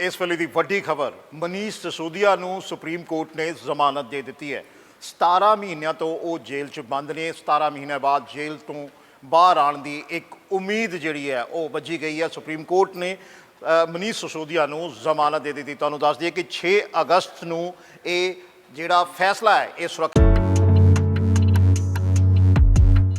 ਇਸ ਵੇਲੇ ਦੀ ਵੱਡੀ ਖਬਰ, ਮਨੀਸ਼ ਸਸੋਦੀਆ ਨੂੰ ਸੁਪਰੀਮ ਕੋਰਟ ਨੇ ਜ਼ਮਾਨਤ ਦੇ ਦਿੱਤੀ ਹੈ। 17 ਮਹੀਨਿਆਂ ਤੋਂ ਉਹ ਜੇਲ੍ਹ 'ਚ ਬੰਦ ਨੇ। 17 ਮਹੀਨਿਆਂ ਬਾਅਦ ਜੇਲ੍ਹ ਤੋਂ ਬਾਹਰ ਆਉਣ ਦੀ ਇੱਕ ਉਮੀਦ ਜਿਹੜੀ ਹੈ, ਉਹ ਵੱਜੀ ਗਈ ਹੈ। ਸੁਪਰੀਮ ਕੋਰਟ ਨੇ ਮਨੀਸ਼ ਸਸੋਦੀਆ ਨੂੰ ਜ਼ਮਾਨਤ ਦੇ ਦਿੱਤੀ। ਤੁਹਾਨੂੰ ਦੱਸ ਦਈਏ ਕਿ 6 ਅਗਸਤ ਨੂੰ ਇਹ ਜਿਹੜਾ ਫੈਸਲਾ ਹੈ, ਇਹ ਸੁਰੱਖਿਆ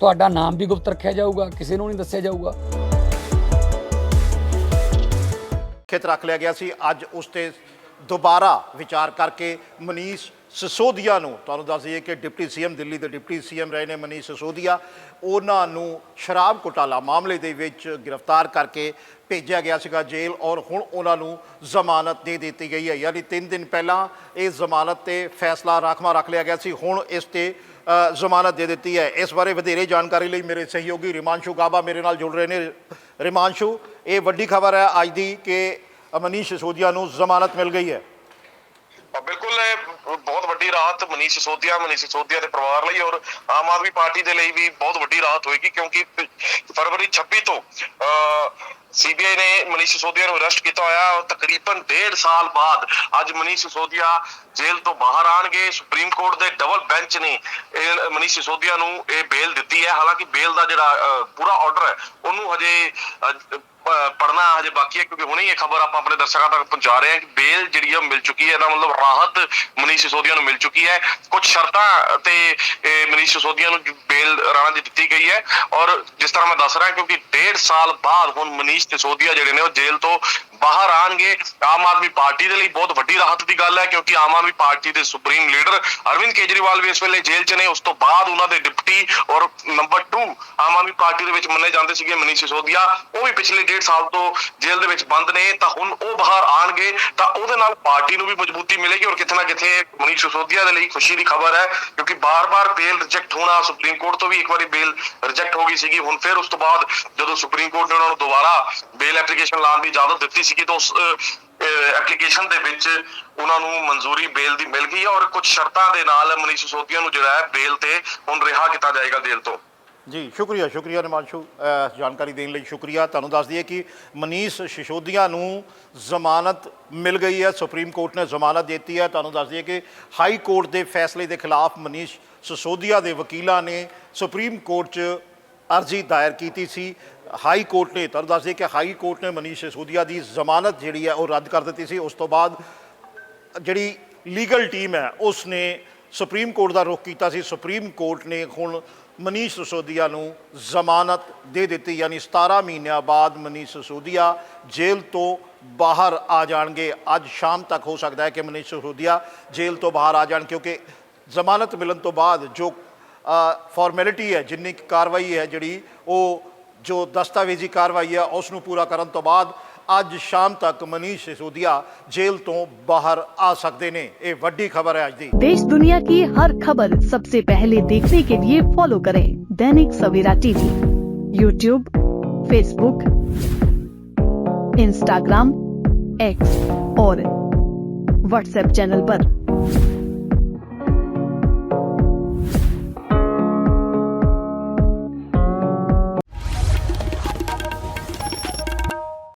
ਤੁਹਾਡਾ ਨਾਮ ਵੀ ਗੁਪਤ ਰੱਖਿਆ ਜਾਊਗਾ, ਕਿਸੇ ਨੂੰ ਨਹੀਂ ਦੱਸਿਆ ਜਾਊਗਾ। ਖਿਤ ਰੱਖ ਲਿਆ ਗਿਆ ਸੀ। ਅੱਜ ਉਸ ਤੇ ਦੁਬਾਰਾ ਵਿਚਾਰ ਕਰਕੇ ਮਨੀਸ਼ ਸਿਸੋਦੀਆ ਨੂੰ, ਤੁਹਾਨੂੰ ਦੱਸ ਦਈਏ ਕਿ ਡਿਪਟੀ ਸੀਐਮ, ਦਿੱਲੀ ਦੇ ਡਿਪਟੀ ਸੀਐਮ ਰਹੇ ਨੇ ਮਨੀਸ਼ ਸਸੋਦੀਆ। ਉਹਨਾਂ ਨੂੰ ਸ਼ਰਾਬ ਘੁਟਾਲਾ ਮਾਮਲੇ ਦੇ ਵਿੱਚ ਗ੍ਰਿਫਤਾਰ ਕਰਕੇ ਭੇਜਿਆ ਗਿਆ ਸੀਗਾ ਜੇਲ੍ਹ ਔਰ ਹੁਣ ਉਹਨਾਂ ਨੂੰ ਜ਼ਮਾਨਤ ਦੇ ਦਿੱਤੀ ਗਈ ਹੈ। ਯਾਨੀ 3 ਦਿਨ ਪਹਿਲਾਂ ਇਹ ਜ਼ਮਾਨਤ ਤੇ ਫੈਸਲਾ ਰਾਖਵਾ ਰੱਖ ਲਿਆ ਗਿਆ ਸੀ। ਹੁਣ ਇਸ ਤੇ ਜ਼ਮਾਨਤ ਦੇ ਦਿੱਤੀ ਹੈ। ਇਸ ਬਾਰੇ ਵਧੇਰੇ ਜਾਣਕਾਰੀ ਲਈ ਮੇਰੇ ਸਹਿਯੋਗੀ ਰਿਮਾਂਸ਼ੂ ਗਾਬਾ ਮੇਰੇ ਨਾਲ ਜੁੜ ਰਹੇ ਨੇ। ਰਿਮਾਂਸ਼ੂ, ਇਹ ਵੱਡੀ ਖਬਰ ਹੈ ਅੱਜ ਦੀ ਕਿ ਮਨੀਸ਼ ਸਿਸੋਦੀਆ ਨੂੰ ਜ਼ਮਾਨਤ ਮਿਲ ਗਈ ਹੈ ਅ, ਬਿਲਕੁਲ ਇਹ ਬਹੁਤ ਵੱਡੀ ਰਾਹਤ ਮਨੀਸ਼ ਸਿਸੋਦੀਆ ਮਨੀਸ਼ ਸਿਸੋਦੀਆ ਦੇ ਪਰਿਵਾਰ ਲਈ ਔਰ ਆਮ ਆਦਮੀ ਪਾਰਟੀ ਦੇ ਲਈ ਵੀ ਬਹੁਤ ਵੱਡੀ ਰਾਹਤ ਹੋਏਗੀ ਕਿਉਂਕਿ ਫਰਵਰੀ 26 ਤੋਂ ਸੀਬੀਆਈ ਨੇ ਮਨੀਸ਼ ਸਿਸੋਦੀਆ ਨੂੰ ਅਰੈਸਟ ਕੀਤਾ ਹੋਇਆ ਔਰ ਤਕਰੀਬਨ 1.5 ਸਾਲ ਬਾਅਦ ਅੱਜ ਮਨੀਸ਼ ਸਿਸੋਦੀਆ ਜੇਲ੍ਹ ਤੋਂ ਬਾਹਰ ਆਣਗੇ ਸੁਪਰੀਮ ਕੋਰਟ ਦੇ ਡਬਲ ਬੈਂਚ ਨੇ ਇਹ ਮਨੀਸ਼ ਸਿਸੋਦੀਆ ਨੂੰ ਇਹ ਬੇਲ ਦਿੱਤੀ ਹੈ। ਹਾਲਾਂਕਿ ਬੇਲ ਦਾ ਜਿਹੜਾ ਪੂਰਾ ਆਰਡਰ ਹੈ, ਉਹਨੂੰ ਹਜੇ ਪੜਨਾ ਹਜੇ ਬਾਕੀ ਹੈ ਕਿਉਂਕਿ ਹੁਣੇ ਇਹ ਖਬਰ ਆਪਾਂ ਆਪਣੇ ਦਰਸ਼ਕਾਂ ਤੱਕ ਪਹੁੰਚਾ ਰਹੇ ਹਾਂ ਕਿ ਬੇਲ ਜਿਹੜੀ ਆ ਮਿਲ ਚੁੱਕੀ ਹੈ, ਇਹਦਾ ਮਤਲਬ ਰਾਹਤ ਮਨੀਸ਼ ਸਿਸੋਦੀਆ ਨੂੰ ਮਿਲ ਚੁੱਕੀ ਹੈ। ਕੁਝ ਸ਼ਰਤਾਂ ਤੇ ਮਨੀਸ਼ ਸਿਸੋਦੀਆ ਨੂੰ ਬੇਲ ਰਾਣਾ ਦੀ ਦਿੱਤੀ ਗਈ ਹੈ ਔਰ ਜਿਸ ਤਰ੍ਹਾਂ ਮੈਂ ਦੱਸ ਰਿਹਾ ਕਿਉਂਕਿ 1.5 ਸਾਲ ਬਾਅਦ ਹੁਣ ਮਨੀਸ਼ ਸਿਸੋਦੀਆ ਜਿਹੜੇ ਨੇ ਉਹ ਜੇਲ੍ਹ ਤੋਂ ਬਾਹਰ ਆਣਗੇ ਆਮ ਆਦਮੀ ਪਾਰਟੀ ਦੇ ਲਈ ਬਹੁਤ ਵੱਡੀ ਰਾਹਤ ਦੀ ਗੱਲ ਹੈ ਕਿਉਂਕਿ ਆਮ ਆਦਮੀ ਪਾਰਟੀ ਦੇ ਸੁਪਰੀਮ ਲੀਡਰ ਅਰਵਿੰਦ ਕੇਜਰੀਵਾਲ ਵੀ ਇਸ ਵੇਲੇ ਜੇਲ੍ਹ 'ਚ ਨੇ। ਉਸ ਤੋਂ ਬਾਅਦ ਉਹਨਾਂ ਦੇ ਡਿਪਟੀ ਔਰ ਨੰਬਰ 2 ਆਮ ਆਦਮੀ ਪਾਰਟੀ ਦੇ ਵਿੱਚ ਮੰਨੇ ਜਾਂਦੇ ਸੀਗੇ ਮਨੀਸ਼ ਸਿਸੋਦੀਆ। ਉਹ ਵੀ ਪਿਛਲੇ 1.5 ਸਾਲ ਤੋਂ ਜੇਲ੍ਹ ਦੇ ਵਿੱਚ ਬੰਦ ਨੇ, ਤਾਂ ਹੁਣ ਉਹ ਬਾਹਰ ਆਣਗੇ ਤਾਂ ਉਹਦੇ ਨਾਲ ਪਾਰਟੀ ਨੂੰ ਵੀ ਮਜ਼ਬੂਤੀ ਮਿਲੇਗੀ ਔਰ ਕਿਤੇ ਨਾ ਕਿਤੇ ਮਨੀਸ਼ ਸਿਸੋਦੀਆ ਦੇ ਲਈ ਖੁਸ਼ੀ ਦੀ ਖਬਰ ਹੈ, ਕਿਉਂਕਿ ਬਾਰ-ਬਾਰ ਬੇਲ ਰਿਜੈਕਟ ਹੋਣਾ ਸੁਪਰੀਮ ਕੋਰਟ ਤੋਂ ਵੀ ਇੱਕ ਵਾਰੀ ਬੇਲ ਰਿਜੈਕਟ ਹੋ ਗਈ ਸੀਗੀ, ਹੁਣ ਫਿਰ ਉਸ ਤੋਂ ਬਾਅਦ ਜਦੋਂ ਸੁਪਰੀਮ ਕੋਰਟ ਨੇ ਉਹਨਾਂ ਨੂੰ ਦੁਬਾਰਾ ਬੇਲ ਐਪਲੀਕੇਸ਼ਨ ਲਾਉਣ ਦੀ ਇਜਾਜ਼ਤ ਦਿੱਤੀ ਸੀਗੀ, ਤਾਂ ਉਸ ਐਪਲੀਕੇਸ਼ਨ ਦੇ ਵਿੱਚ ਉਹਨਾਂ ਨੂੰ ਮਨਜ਼ੂਰੀ ਬੇਲ ਦੀ ਮਿਲ ਗਈ ਔਰ ਕੁਝ ਸ਼ਰਤਾਂ ਦੇ ਨਾਲ ਮਨੀਸ਼ ਸਿਸੋਦੀਆ ਨੂੰ ਜਿਹੜਾ ਹੈ ਬੇਲ ਤੇ ਹੁਣ ਰਿਹਾ ਕੀਤਾ ਜਾਏਗਾ ਜੇਲ੍ਹ ਤੋਂ। ਜੀ, ਸ਼ੁਕਰੀਆ ਸ਼ੁਕਰੀਆ ਨਿਮਾਂਸ਼ੂ ਜਾਣਕਾਰੀ ਦੇਣ ਲਈ ਸ਼ੁਕਰੀਆ। ਤੁਹਾਨੂੰ ਦੱਸ ਦਈਏ ਕਿ ਮਨੀਸ਼ ਸਿਸੋਦੀਆ ਨੂੰ ਜ਼ਮਾਨਤ ਮਿਲ ਗਈ ਹੈ, ਸੁਪਰੀਮ ਕੋਰਟ ਨੇ ਜ਼ਮਾਨਤ ਦਿੱਤੀ ਹੈ। ਤੁਹਾਨੂੰ ਦੱਸ ਦਈਏ ਕਿ ਹਾਈ ਕੋਰਟ ਦੇ ਫੈਸਲੇ ਦੇ ਖਿਲਾਫ ਮਨੀਸ਼ ਸਿਸੋਦੀਆ ਦੇ ਵਕੀਲਾਂ ਨੇ ਸੁਪਰੀਮ ਕੋਰਟ 'ਚ ਅਰਜ਼ੀ ਦਾਇਰ ਕੀਤੀ ਸੀ। ਹਾਈ ਕੋਰਟ ਨੇ, ਤੁਹਾਨੂੰ ਦੱਸ ਦਈਏ ਕਿ ਹਾਈ ਕੋਰਟ ਨੇ ਮਨੀਸ਼ ਸਿਸੋਦੀਆ ਦੀ ਜ਼ਮਾਨਤ ਜਿਹੜੀ ਹੈ ਉਹ ਰੱਦ ਕਰ ਦਿੱਤੀ ਸੀ। ਉਸ ਤੋਂ ਬਾਅਦ ਜਿਹੜੀ ਲੀਗਲ ਟੀਮ ਹੈ ਉਸ ਨੇ ਸੁਪਰੀਮ ਕੋਰਟ ਦਾ ਰੁਖ ਕੀਤਾ ਸੀ। ਸੁਪਰੀਮ ਕੋਰਟ ਨੇ ਹੁਣ ਮਨੀਸ਼ ਸਸੋਦੀਆ ਨੂੰ ਜ਼ਮਾਨਤ ਦੇ ਦਿੱਤੀ, ਯਾਨੀ 17 ਮਹੀਨਿਆਂ ਬਾਅਦ ਮਨੀਸ਼ ਸਸੋਦੀਆ ਜੇਲ੍ਹ ਤੋਂ ਬਾਹਰ ਆ ਜਾਣਗੇ। ਅੱਜ ਸ਼ਾਮ ਤੱਕ ਹੋ ਸਕਦਾ ਹੈ ਕਿ ਮਨੀਸ਼ ਸਸੋਦੀਆ ਜੇਲ੍ਹ ਤੋਂ ਬਾਹਰ ਆ ਜਾਣ, ਕਿਉਂਕਿ ਜ਼ਮਾਨਤ ਮਿਲਣ ਤੋਂ ਬਾਅਦ ਜੋ ਫਾਰਮੈਲਿਟੀ ਹੈ, ਜਿੰਨੀ ਕੁ ਕਾਰਵਾਈ ਹੈ ਜਿਹੜੀ, ਉਹ ਜੋ ਦਸਤਾਵੇਜ਼ੀ ਕਾਰਵਾਈ ਹੈ, ਉਸ ਨੂੰ ਪੂਰਾ ਕਰਨ ਤੋਂ ਬਾਅਦ ਅੱਜ ਸ਼ਾਮ ਤੱਕ ਮਨੀਸ਼ सिसोदिया जेल तो बाहर आ सकते ने ये वड्डी खबर है आज दी देश दुनिया की हर खबर सबसे पहले देखने के लिए फॉलो करें Dainik Savera TV YouTube Facebook Instagram X और व्हाट्सएप चैनल पर।